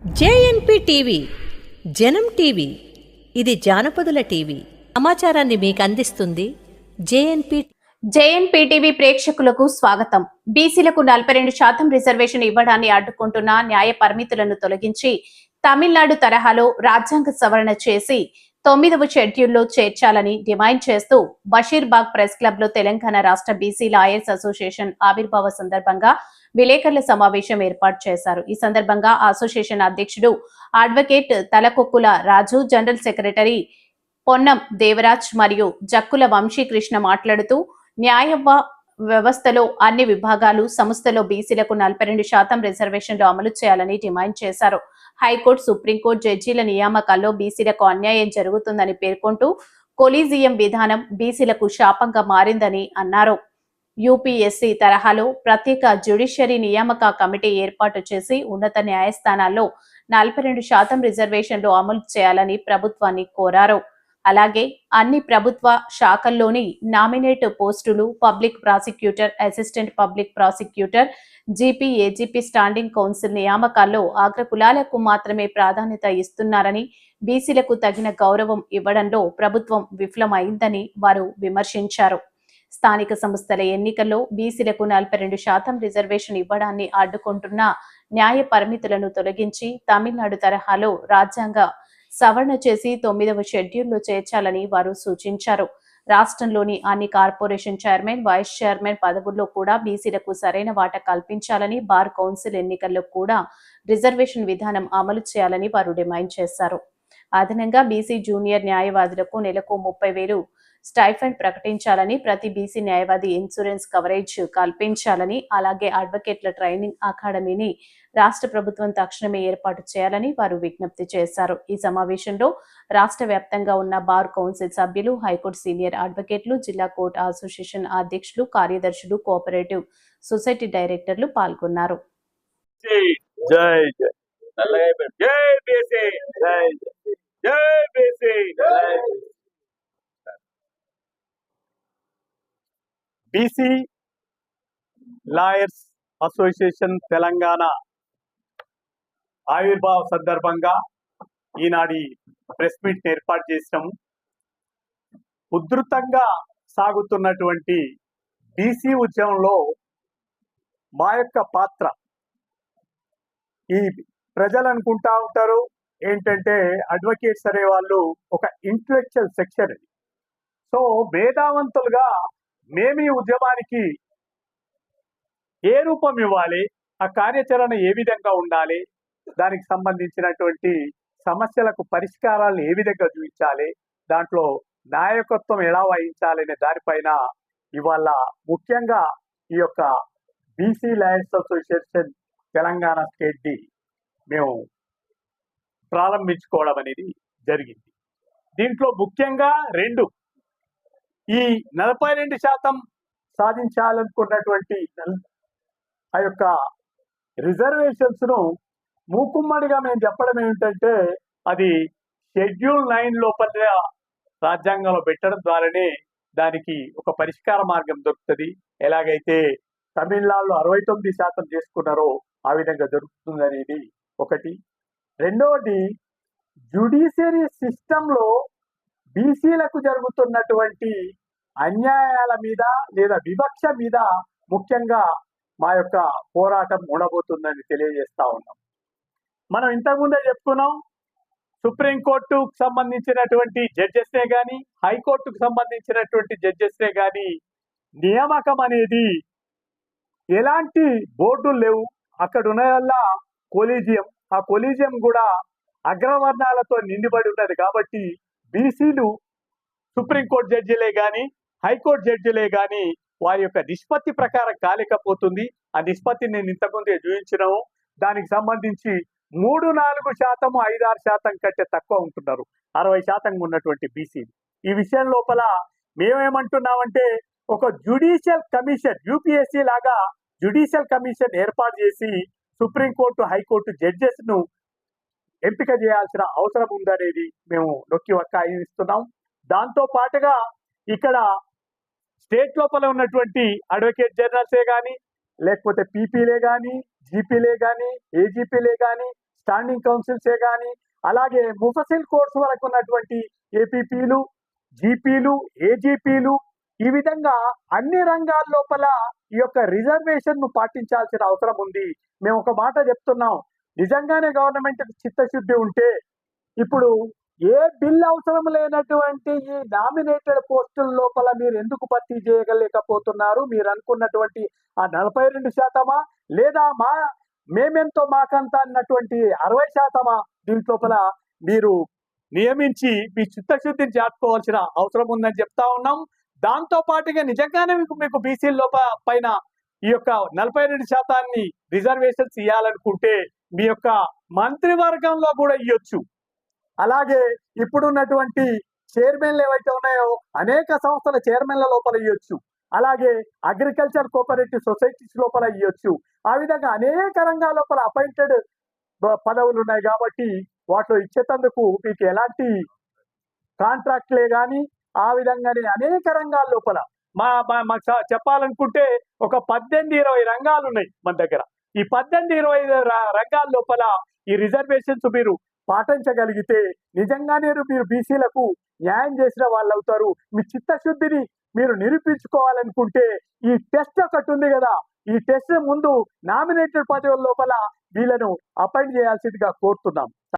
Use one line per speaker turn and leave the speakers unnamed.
JNP TV జనం TV ఇది జానపదుల TV. సమాచారాన్ని మీకు అందిస్తుంది జేఎన్పి
జేఎన్పి టీవీ ప్రేక్షకులకు స్వాగతం. బీసీలకు నలభై రెండు శాతం రిజర్వేషన్ ఇవ్వడాన్ని అడ్డుకుంటున్న న్యాయ పరిమితులను తొలగించి తమిళనాడు తరహాలో రాజ్యాంగ సవరణ చేసి తొమ్మిదవ షెడ్యూల్లో చేర్చాలని డిమాండ్ చేస్తూ బషీర్బాగ్ ప్రెస్ క్లబ్లో తెలంగాణ రాష్ట్ర బీసీ లాయర్స్ అసోసియేషన్ ఆవిర్భావ సందర్భంగా విలేకరుల సమావేశం ఏర్పాటు చేశారు. ఈ సందర్భంగా అసోసియేషన్ అధ్యక్షుడు advocate Talakokkula Raju general secretary Ponnam Devaraj మరియు జక్కుల వంశీకృష్ణ మాట్లాడుతూ న్యాయ వ్యవస్థలో అన్ని విభాగాలు సంస్థలో బీసీలకు నలభై రెండు శాతం రిజర్వేషన్లు అమలు చేయాలని డిమాండ్ చేశారు. హైకోర్టు సుప్రీంకోర్టు జడ్జీల నియామకాల్లో బీసీలకు అన్యాయం జరుగుతుందని పేర్కొంటూ కొలీజియం విధానం బీసీలకు శాపంగా మారిందని అన్నారు. యూపీఎస్సీ తరహాలో ప్రత్యేక జ్యుడిషియరీ నియామక కమిటీ ఏర్పాటు చేసి ఉన్నత న్యాయస్థానాల్లో నలభై రెండు శాతం రిజర్వేషన్లు అమలు చేయాలని ప్రభుత్వాన్ని కోరారు. అలాగే అన్ని ప్రభుత్వ శాఖల్లోని నామినేట్ పోస్టులు public prosecutor assistant public prosecutor GP AGP standing council నియామకాల్లో అగ్రకులాలకు మాత్రమే ప్రాధాన్యత ఇస్తున్నారని బీసీలకు తగిన గౌరవం ఇవ్వడంలో ప్రభుత్వం విఫలమైందని వారు విమర్శించారు. స్థానిక సంస్థల ఎన్నికల్లో బీసీలకు నలభై రెండు శాతం రిజర్వేషన్ ఇవ్వడాన్ని అడ్డుకుంటున్న న్యాయ పరిమితులను తొలగించి తమిళనాడు తరహాలో రాజ్యాంగ సవరణ చేసి తొమ్మిదవ షెడ్యూల్లో చేర్చాలని వారు సూచించారు. రాష్ట్రంలోని అన్ని కార్పొరేషన్ చైర్మన్ వైస్ చైర్మన్ పదవుల్లో కూడా బీసీలకు సరైన వాటా కల్పించాలని బార్ కౌన్సిల్ ఎన్నికల్లో కూడా రిజర్వేషన్ విధానం అమలు చేయాలని వారు డిమాండ్ చేశారు. అదనంగా బీసీ జూనియర్ న్యాయవాదులకు నెలకు ముప్పై వేలు స్టైఫండ్ ప్రకటించాలని ప్రతి బీసీ న్యాయవాది ఇన్సూరెన్స్ కవరేజ్ కల్పించాలని అలాగే అడ్వకేట్ల ట్రైనింగ్ అకాడమీని రాష్ట్ర ప్రభుత్వం తక్షణమే ఏర్పాటు చేయాలని వారు విజ్ఞప్తి చేశారు. ఈ సమావేశంలో రాష్ట్ర వ్యాప్తంగా ఉన్న బార్ కౌన్సిల్ సభ్యులు హైకోర్టు సీనియర్ అడ్వకేట్లు జిల్లా కోర్టు అసోసియేషన్ అధ్యక్షులు కార్యదర్శులు కోఆపరేటివ్ సొసైటీ డైరెక్టర్లు పాల్గొన్నారు.
జై జై జై. జై బీసీ జై బీసీ లాయర్స్ అసోసియేషన్ తెలంగాణ ఆవిర్భావ సందర్భంగా ఈనాడి ప్రెస్ మీట్ ఏర్పాటు చేసినాము. ఉధృతంగా సాగుతున్నటువంటి బీసీ ఉద్యమంలో మా యొక్క పాత్ర ఈ ప్రజలు అనుకుంటా ఉంటారు ఏంటంటే అడ్వకేట్స్ అనే వాళ్ళు ఒక ఇంటలెక్చువల్ సెక్షన్ సో మేధావంతులుగా మేము ఈ ఉద్యమానికి ఏ రూపం ఇవ్వాలి? ఆ కార్యాచరణ ఏ విధంగా ఉండాలి? దానికి సంబంధించినటువంటి సమస్యలకు పరిష్కారాలను ఏ విధంగా చూపించాలి? దాంట్లో నాయకత్వం ఎలా వహించాలనే దానిపైన ఇవాళ ముఖ్యంగా ఈ యొక్క బీసీ ల్యాండ్స్ అసోసియేషన్ తెలంగాణ స్టేట్ని మేము ప్రారంభించుకోవడం అనేది జరిగింది. దీంట్లో ముఖ్యంగా రెండు ఈ నలభై రెండు శాతం సాధించాలనుకున్నటువంటి ఆ యొక్క రిజర్వేషన్స్ను మూకుమ్మడిగా మేము చెప్పడం ఏమిటంటే అది షెడ్యూల్ నైన్ లోపల రాజ్యాంగంలో పెట్టడం ద్వారానే దానికి ఒక పరిష్కార మార్గం దొరుకుతుంది. ఎలాగైతే తమిళనాడులో అరవై తొమ్మిది శాతం చేసుకున్నారో ఆ విధంగా దొరుకుతుంది అనేది ఒకటి. రెండవది జ్యుడిషియరీ సిస్టంలో బీసీలకు జరుగుతున్నటువంటి అన్యాయాల మీద లేదా వివక్ష మీద ముఖ్యంగా మా యొక్క పోరాటం ఉండబోతుందని తెలియజేస్తా ఉన్నాం. మనం ఇంతకుముందే చెప్పుకున్నాం సుప్రీంకోర్టుకు సంబంధించినటువంటి జడ్జెస్నే కానీ హైకోర్టుకు సంబంధించినటువంటి జడ్జెస్నే కానీ నియామకం అనేది ఎలాంటి బోర్డులు లేవు. అక్కడ ఉన్నదల్లా కొలీజియం. ఆ కొలీజియం కూడా అగ్రవర్ణాలతో నిండిబడి ఉన్నది కాబట్టి బీసీలు సుప్రీంకోర్టు జడ్జిలే కానీ హైకోర్టు జడ్జిలే కానీ వారి యొక్క నిష్పత్తి ప్రకారం కాలేకపోతుంది. ఆ నిష్పత్తిని నేను ఇంతకుముందే చూపించినాము. దానికి సంబంధించి మూడు నాలుగు శాతం ఐదు ఆరు శాతం కంటే తక్కువ ఉంటున్నారు. అరవై శాతం ఉన్నటువంటి బీసీ. ఈ విషయం లోపల మేమేమంటున్నామంటే ఒక జ్యుడిషియల్ కమిషన్ యూపీఎస్సీ లాగా జ్యుడిషియల్ కమిషన్ ఏర్పాటు చేసి సుప్రీంకోర్టు హైకోర్టు జడ్జెస్ను ఎంపిక చేయాల్సిన అవసరం ఉందనేది మేము నొక్కి వక్కాయిస్తున్నాం దాంతో పాటుగా ఇక్కడ స్టేట్ లోపల ఉన్నటువంటి అడ్వకేట్ జనరల్సే కానీ లేకపోతే పీపీలే కానీ జీపీలే కానీ ఏజీపీలే కానీ స్టాండింగ్ కౌన్సిల్సే కానీ అలాగే ముఫసిల్ కోర్సు వరకు ఉన్నటువంటి ఏపీపీలు జీపీలు ఏజీపీలు ఈ విధంగా అన్ని రంగాల లోపల ఈ యొక్క రిజర్వేషన్ను పాటించాల్సిన అవసరం ఉంది. మేము ఒక మాట చెప్తున్నాం. నిజంగానే గవర్నమెంట్ చిత్తశుద్ధి ఉంటే ఇప్పుడు ఏ బిల్ అవసరం లేనటువంటి ఈ నామినేటెడ్ పోస్టుల లోపల మీరు ఎందుకు భర్తీ చేయగలేకపోతున్నారు మీరు అనుకున్నటువంటి ఆ నలభై రెండు శాతమా? లేదా మా మేమెంతో మాకంత అన్నటువంటి అరవై శాతమా? దీంట్లోపల మీరు నియమించి మీ చిత్తశుద్ధిని చాటుకోవాల్సిన అవసరం ఉందని చెప్తా ఉన్నాం. దాంతో పాటుగా నిజంగానే మీకు మీకు బీసీ లోప పైన ఈ యొక్క నలభై రెండు శాతాన్ని రిజర్వేషన్స్ ఇవ్వాలనుకుంటే మీ యొక్క మంత్రివర్గంలో కూడా ఇవ్వచ్చు అలాగే ఇప్పుడున్నటువంటి చైర్మన్లు ఏవైతే ఉన్నాయో అనేక సంస్థల చైర్మన్ల లోపల ఇవ్వచ్చు అలాగే అగ్రికల్చర్ కోఆపరేటివ్ సొసైటీస్ లోపల ఇవ్వచ్చు ఆ విధంగా అనేక రంగాల లోపల అపాయింటెడ్ పదవులు ఉన్నాయి కాబట్టి వాటిలో ఇచ్చేటందుకు మీకు ఎలాంటి కాంట్రాక్ట్లే కానీ ఆ విధంగానే అనేక రంగాల లోపల మా మా- మాకు చ- చెప్పాలనుకుంటే ఒక పద్దెనిమిది ఇరవై రంగాలు ఉన్నాయి మన దగ్గర. ఈ పద్దెనిమిది ఇరవై రంగాల లోపల ఈ రిజర్వేషన్స్ మీరు పాటించగలిగితే నిజంగానే మీరు బీసీలకు న్యాయం చేసిన వాళ్ళు అవుతారు మీ చిత్తశుద్ధిని మీరు నిరూపించుకోవాలనుకుంటే ఈ టెస్ట్ ఒకటి ఉంది కదా. ఈ టెస్ట్ ముందు నామినేటెడ్ పదవుల లోపల వీళ్ళను అపాయింట్ చేయాల్సిందిగా కోరుతున్నాం.